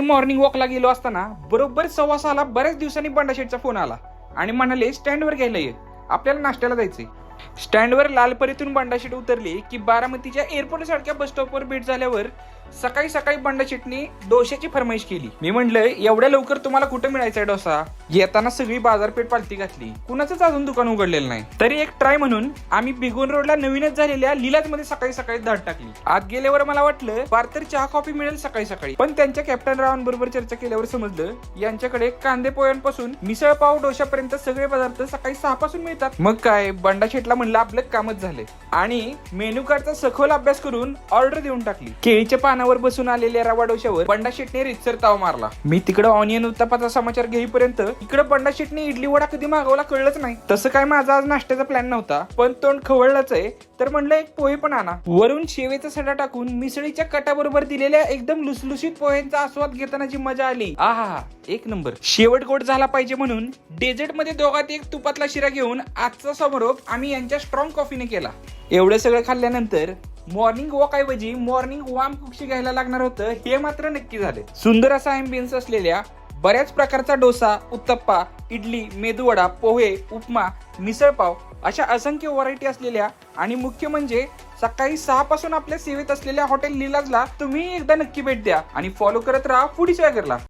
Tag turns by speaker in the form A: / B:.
A: Morning वॉकला गेलो असताना बरोबर सव्वा सहाला बऱ्याच दिवसांनी बंडाशेठचा फोन आला आणि म्हणाले स्टँडवर घ्यायला ये. आपल्याला नाश्त्याला जायचंय. स्टँडवर लालपरीतून बंडाशेठ उतरली की बारामतीच्या एअरपोर्ट सारख्या बस स्टॉपवर भेट झाल्यावर सकाळी सकाळी बंडाशेटने डोश्याची फरमाईश केली. मी म्हणलं एवढ्या लवकर तुम्हाला कुठं मिळायचा डोसा? येताना सगळी बाजारपेठ पालती घातली. कुणाचंच अजून दुकान उघडलेलं नाही. तरी एक ट्राय म्हणून आम्ही बिगोन रोडला नवीनच झालेल्या लिलाजमध्ये सकाळी सकाळी धाड टाकली. आत गेल्यावर मला वाटलं फार तर चहा कॉफी मिळेल सकाळी सकाळी. पण त्यांच्या कॅप्टन रावांबरोबर चर्चा केल्यावर समजलं यांच्याकडे कांदे पोह्यांपासून मिसळ पाव डोशापर्यंत सगळे पदार्थ सकाळी सहा पासून मिळतात. मग काय बंडा शेटला म्हणलं आपलं कामच झाले. आणि मेनू कार्डचा सखोल अभ्यास करून ऑर्डर देऊन टाकली. केळीच्या पानावर बसून आलेल्या रवा डोशावर बंडा शेटने रितसर ताव मारला. मी तिकडे ऑनियन उत्तापाचा समाचार घेईपर्यंत इकडे बंडा शेटने इडली वडा कधी मागवला कळलंच नाही. तसं काय माझा आज नाश्त्याचा प्लॅन नव्हता पण तोंड खवळलंच आहे तर म्हणलं एक पोहे पण आणा. वरून शेवेचा सडा टाकून मिसळीच्या कटाबरोबर दिलेल्या एकदम लुसलुसीत पोह्यांचा आस्वाद घेताना जी मजा आली. आहा एक नंबर. शेवट गोड झाला पाहिजे म्हणून डेझर्टमध्ये दोघात एक तुपातला शिरा घेऊन आजचा समारोप आम्ही यांच्या स्ट्रॉंग कॉफीने केला. एवढं सगळं खाल्ल्यानंतर मॉर्निंग वॉक ऐवजी मॉर्निंग वाम कुक्षी घ्यायला लागणार होतं हे मात्र नक्की झाले. सुंदर असा अँबियन्स असलेल्या बऱ्याच प्रकारचा डोसा उत्तप्पा इडली मेदूवडा पोहे उपमा मिसळपाव अशा असंख्य व्हरायटी असलेल्या आणि मुख्य म्हणजे सकाळी सहा पासून आपल्या सेवेत असलेल्या हॉटेल लिलाजला तुम्ही एकदा नक्की भेट द्या आणि फॉलो करत राहा फूडी स्वॅगरला